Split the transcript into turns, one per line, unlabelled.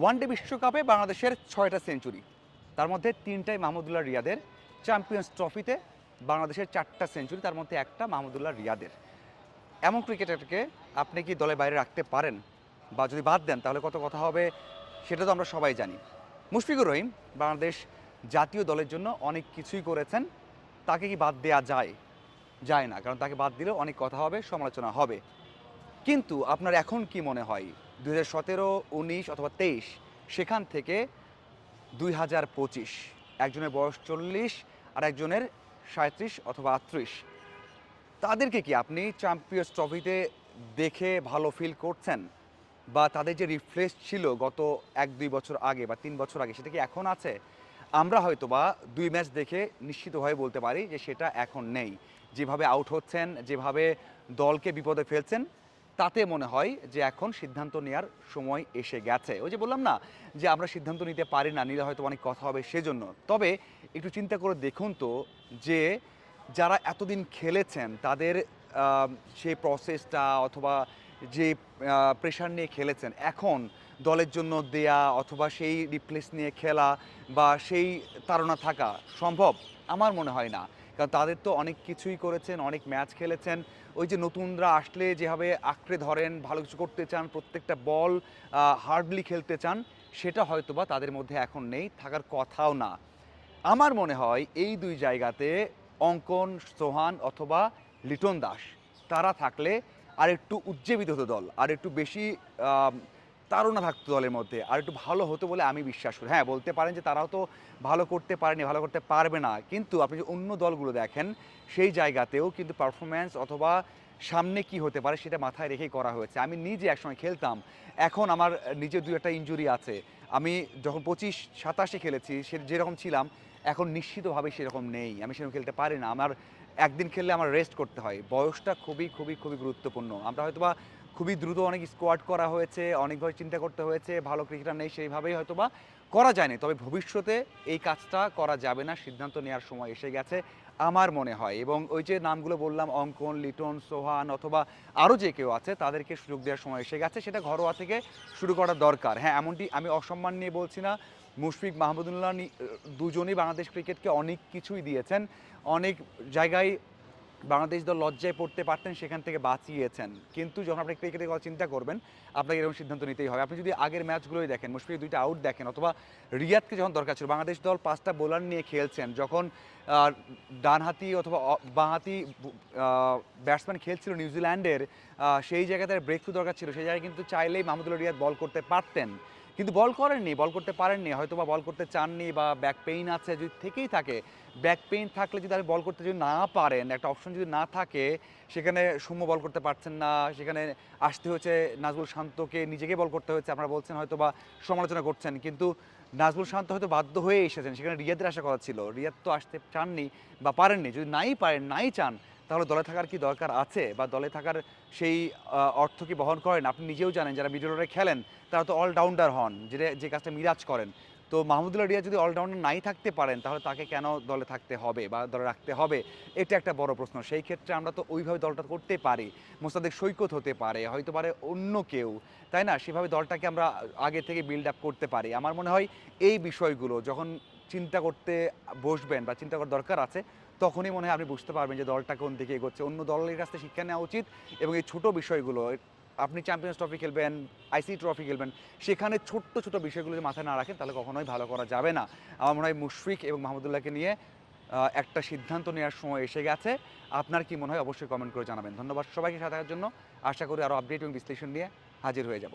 One day বিশ্বকাপে বাংলাদেশের ছয়টা সেঞ্চুরি। তার মধ্যে তিনটাই মাহমুদুল্লাহ রিয়াদের। চ্যাম্পিয়ন্স ট্রফিতে বাংলাদেশের চারটা সেঞ্চুরি, তার মধ্যে একটা মাহমুদুল্লাহ রিয়াদের। এমন ক্রিকেটারকে আপনি কি দলের বাইরে রাখতে পারেন? বা যদি বাদ দেন, তাহলে কত কথা হবে সেটা তো আমরা সবাই জানি। মুশফিকুর রহিম বাংলাদেশ জাতীয় দলের জন্য অনেক কিছুই করেছেন। তাকে কি বাদ দেয়া যায়? যায় না, কারণ তাকে বাদ দিলেও অনেক কথা হবে, সমালোচনা হবে। কিন্তু আপনার এখন কি মনে হয়? দুই হাজার সতেরো, উনিশ অথবা তেইশ, সেখান থেকে দুই হাজার পঁচিশ, একজনের বয়স চল্লিশ আর একজনের সাঁত্রিশ অথবা আটত্রিশ, তাদেরকে কি আপনি চ্যাম্পিয়ন্স ট্রফিতে দেখে ভালো ফিল করছেন? বা তাদের যে রিফ্রেশ ছিল গত এক, দুই বছর আগে বা তিন বছর আগে, সেটা কি এখন আছে? আমরা হয়তো বা দুই ম্যাচ দেখে নিশ্চিতভাবে বলতে পারি যে সেটা এখন নেই। যেভাবে আউট হচ্ছেন, যেভাবে দলকে বিপদে ফেলছেন তাতে মনে হয় যে এখন সিদ্ধান্ত নেওয়ার সময় এসে গেছে। ওই যে বললাম না, যে আমরা সিদ্ধান্ত নিতে পারি না, নিলে হয়তো অনেক কথা হবে সেজন্য। তবে একটু চিন্তা করে দেখুন তো, যে যারা এতদিন খেলেছেন, তাদের সেই প্রসেসটা অথবা যে প্রেশার নিয়ে খেলেছেন, এখন দলের জন্য দেয়া অথবা সেই রিপ্লেস নিয়ে খেলা বা সেই তাড়না থাকা সম্ভব? আমার মনে হয় না। কারণ তাদের তো অনেক কিছুই করেছেন, অনেক ম্যাচ খেলেছেন। ওই যে নতুনরা আসলে যেভাবে আঁকড়ে ধরেন, ভালো কিছু করতে চান, প্রত্যেকটা বল হার্ডলি খেলতে চান, সেটা হয়তো বা তাদের মধ্যে এখন নেই, থাকার কথাও না। আমার মনে হয় এই দুই জায়গাতে অঙ্কন, সোহান অথবা লিটন দাস, তারা থাকলে আর একটু উজ্জীবিত হতো দল আর একটু বেশি তাড়না থাকতো দলের মধ্যে। আর একটু ভালো হতো বলে আমি বিশ্বাস করি। হ্যাঁ বলতে পারেন যে তারাও তো ভালো করতে পারেনি, ভালো করতে পারবে না। কিন্তু আপনি যে অন্য দলগুলো দেখেন, সেই জায়গাতেও কিন্তু পারফরম্যান্স অথবা সামনে কি হতে পারে সেটা মাথায় রেখেই করা হয়েছে। আমি নিজে একসময় খেলতাম। এখন আমার নিজের দুই একটা ইঞ্জুরি আছে। আমি যখন পঁচিশ, সাতাশে খেলেছি, সে যেরকম ছিলাম, এখন নিশ্চিতভাবে সেরকম নেই। আমি সেরকম খেলতে পারি না। আমার একদিন খেললে আমার রেস্ট করতে হয়। বয়সটা খুবই খুবই খুবই গুরুত্বপূর্ণ। আমরা হয়তোবা খুবই দ্রুত অনেক স্কোয়াড করা হয়েছে অনেকভাবে চিন্তা করতে হয়েছে, ভালো ক্রিকেটার নেই, সেইভাবেই হয়তোবা করা যায়নি। তবে ভবিষ্যতে এই কাজটা করা যাবে না, সিদ্ধান্ত নেওয়ার সময় এসে গেছে আমার মনে হয়। এবং ওই যে নামগুলো বললাম, অঙ্কন, লিটন, সোহান অথবা আরও যে কেউ আছে, তাদেরকে সুযোগ দেওয়ার সময় এসে গেছে। সেটা ঘরোয়া থেকে শুরু করা দরকার। হ্যাঁ এমনটি আমি অসম্মান নিয়ে বলছি না। মুশফিক মাহমুদুল্লাহ দুজনেই বাংলাদেশ ক্রিকেটকে অনেক কিছুই দিয়েছেন। অনেক জায়গায় বাংলাদেশ দল লজ্জায় পড়তে পারতেন, সেখান থেকে বাঁচিয়েছেন। কিন্তু যখন আপনি ক্রিকেটের কথা চিন্তা করবেন, আপনাকে এরকম সিদ্ধান্ত নিতেই হবে। আপনি যদি আগের ম্যাচগুলোই দেখেন, মুশফিকের দুইটা আউট দেখেন, অথবা রিয়াদকে যখন দরকার ছিল, বাংলাদেশ দল পাঁচটা বোলার নিয়ে খেলছেন, যখন ডানহাতি অথবা বাঁহাতি ব্যাটসম্যান খেলছিল নিউজিল্যান্ডের সেই জায়গাতে ব্রেক থ্রু দরকার ছিল, সেই জায়গায় কিন্তু চাইলেই মাহমুদুল্লাহ রিয়াদ বল করতে পারতেন। কিন্তু বল করেননি, বল করতে পারেননি হয়তো বা বল করতে চাননি বা ব্যাক পেইন আছে যদি থেকেই থাকে। ব্যাক পেইন থাকলে যদি আপনি বল করতে যদি না পারেন, একটা অপশন যদি না থাকে, সেখানে সৌম্য বল করতে পারছেন না, সেখানে আসতে হয়েছে নাজবুল শান্তকে, নিজেকে বল করতে হয়েছে, আপনারা বলছেন হয়তো বা সমালোচনা করছেন, কিন্তু নাজবুল শান্ত হয়তো বাধ্য হয়ে এসেছেন, সেখানে রিয়াদের আশা করা ছিল। রিয়াদ তো আসতে চাননি বা পারেননি, যদি নাই পারেন, নাই চান তাহলে দলে থাকার কি দরকার আছে? বা দলে থাকার সেই অর্থ কি বহন করেন? আপনি নিজেও জানেন যারা মিডল অর্ডারে খেলেন, তারা তো অলরাউন্ডার হন যেটা যে কাজটা মিরাজ করেন। তো মাহমুদুল্লাহ রিয়া যদি অলরাউন্ডার নাই থাকতে পারেন, তাহলে তাকে কেন দলে থাকতে হবে বা দলে রাখতে হবে? এটা একটা বড় প্রশ্ন। সেই ক্ষেত্রে আমরা তো ওইভাবে দলটা করতে পারি। মোস্তাদের সৈকত হতে পারে, হয়তো পারে অন্য কেউ। তাই না? সেভাবে দলটাকে আমরা আগে থেকে বিল্ড আপ করতে পারি। আমার মনে হয় এই বিষয়গুলো, যখন চিন্তা করতে বসবেন বা চিন্তা করার দরকার আছে, তখনই মনে হয় আপনি বুঝতে পারবেন যে দলটা কোন দিকে এগোচ্ছে। অন্য দলের কাছ থেকে শিক্ষা নেওয়া উচিত এবং এই ছোটো বিষয়গুলো, আপনি চ্যাম্পিয়ন্স ট্রফি খেলবেন আইসি ট্রফি খেলবেন, সেখানে ছোট্ট ছোট বিষয়গুলো যদি মাথায় না রাখেন, তাহলে কখনোই ভালো করা যাবে না। আমার মনে হয় মুশফিক এবং মাহমুদুল্লাহকে নিয়ে একটা সিদ্ধান্ত নেওয়ার সময় এসে গেছে। আপনার কি মনে হয়? অবশ্যই কমেন্ট করে জানাবেন। ধন্যবাদ সবাইকে সাথে থাকার জন্য। আশা করি আরও আপডেট এবং বিশ্লেষণ নিয়ে হাজির হয়ে যাব।